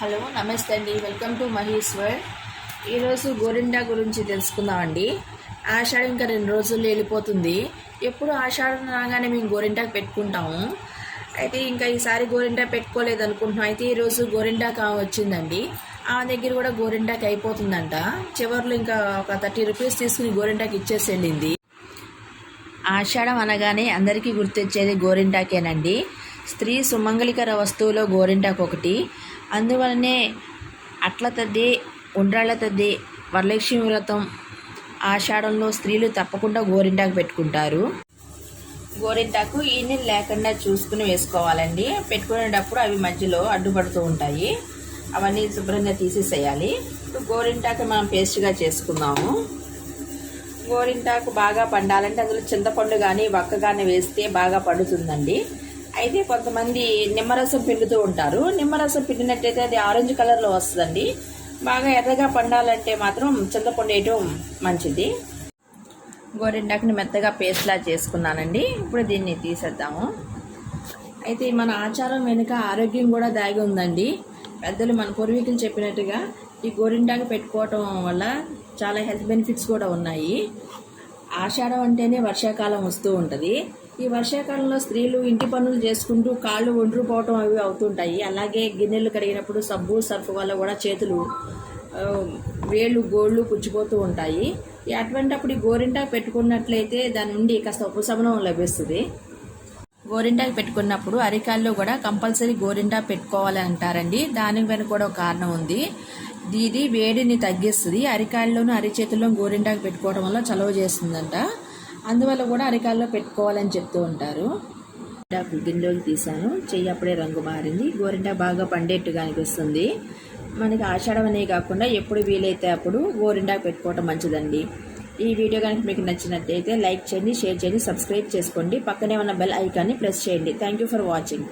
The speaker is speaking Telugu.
హలో నమస్తే అండి. వెల్కమ్ టు మహేశ్వర్ ఈరోజు గోరిండా గురించి తెలుసుకుందామండి. ఆషాఢం ఇంకా రెండు రోజుల్లో వెళ్ళిపోతుంది. ఎప్పుడు ఆషాఢం రాగానే మేము గోరింటాకు పెట్టుకుంటాము. అయితే ఇంకా ఈసారి గోరింటా పెట్టుకోలేదు అనుకుంటున్నాం. అయితే ఈరోజు గోరింటాకు వచ్చిందండి. ఆ దగ్గర కూడా గోరింటాకు అయిపోతుందంట. చివర్లో ఇంకా ఒక థర్టీ రూపీస్ తీసుకుని గోరింటాకు ఇచ్చేసి వెళ్ళింది. ఆషాఢం అనగానే అందరికీ గుర్తొచ్చేది గోరింటాకేనండి స్త్రీ సుమంగళికర వస్తువులో గోరింటాకు ఒకటి అందువలనే అట్ల తద్ది ఉండ్రాళ్ళ తద్ది వరలక్ష్మి వ్రతం ఆషాఢంలో స్త్రీలు తప్పకుండా గోరింటాకు పెట్టుకుంటారు. గోరింటాకు ఈ నీళ్ళు లేకుండా చూసుకుని వేసుకోవాలండి. పెట్టుకునేటప్పుడు అవి మధ్యలో అడ్డుపడుతూ ఉంటాయి. అవన్నీ శుభ్రంగా తీసేసేయాలి. ఇప్పుడు గోరింటాకు మనం పేస్ట్గా చేసుకుందాము. గోరింటాకు బాగా పండాలంటే అందులో చింతపండు కానీ వక్క కానీ వేస్తే బాగా పండుతుందండి. అయితే కొంతమంది నిమ్మరసం పిండుతూ ఉంటారు. నిమ్మరసం పిండినట్టయితే అది ఆరెంజ్ కలర్లో వస్తుందండి. బాగా ఎర్రగా పండాలంటే మాత్రం చింతపండు వేయటం మంచిది. గోరింటాకుని మెత్తగా పేస్ట్లా చేసుకున్నానండి. ఇప్పుడు దీన్ని తీసేద్దాము. అయితే మన ఆచారం వెనుక ఆరోగ్యం కూడా దాగి ఉందండి. పెద్దలు మన పూర్వీకులు చెప్పినట్టుగా ఈ గోరింటాకు పెట్టుకోవటం వల్ల చాలా హెల్త్ బెనిఫిట్స్ కూడా ఉన్నాయి. ఆషాఢం అంటేనే వర్షాకాలం వస్తూ ఉంటుంది. ఈ వర్షాకాలంలో స్త్రీలు ఇంటి పనులు చేసుకుంటూ కాళ్ళు ఒండ్రుపోవటం అవి అవుతుంటాయి. అలాగే గిన్నెలు కడిగినప్పుడు సబ్బు సర్ఫ్ వల్ల కూడా చేతులు వేళ్ళు గోళ్ళు పుచ్చిపోతూ ఉంటాయి. అటువంటి అటువంటప్పుడు ఈ గోరింటాకు పెట్టుకున్నట్లయితే దాని నుండి కాస్త ఉపశమనం లభిస్తుంది. గోరింటాకు పెట్టుకున్నప్పుడు అరికాల్లో కూడా కంపల్సరీ గోరింటా పెట్టుకోవాలి అంటారండి. దాని వెనుక కూడా ఒక కారణం ఉంది. ఇది వేడిని తగ్గిస్తుంది. అరికాయల్లోనూ అరిచేతుల్లో గోరింటాకు పెట్టుకోవడం వల్ల చలవ చేస్తుందంట. అందువల్ల కూడా అరికాల్లో పెట్టుకోవాలని చెప్తూ ఉంటారు. గోరింటాకు గిన్నెలోకి తీసాను చెయ్యి అప్పుడే రంగు మారింది. గోరింటా బాగా పండేట్టుగా అనిపిస్తుంది మనకి ఆషాఢం అనే కాకుండా ఎప్పుడు వీలైతే అప్పుడు గోరింటాకు పెట్టుకోవటం మంచిదండి. ఈ వీడియో కనుక మీకు నచ్చినట్టయితే లైక్ చేయండి షేర్ చేయండి సబ్స్క్రైబ్ చేసుకోండి. పక్కనే ఉన్న బెల్ ఐకాన్ని ప్రెస్ చేయండి. Thank you for watching.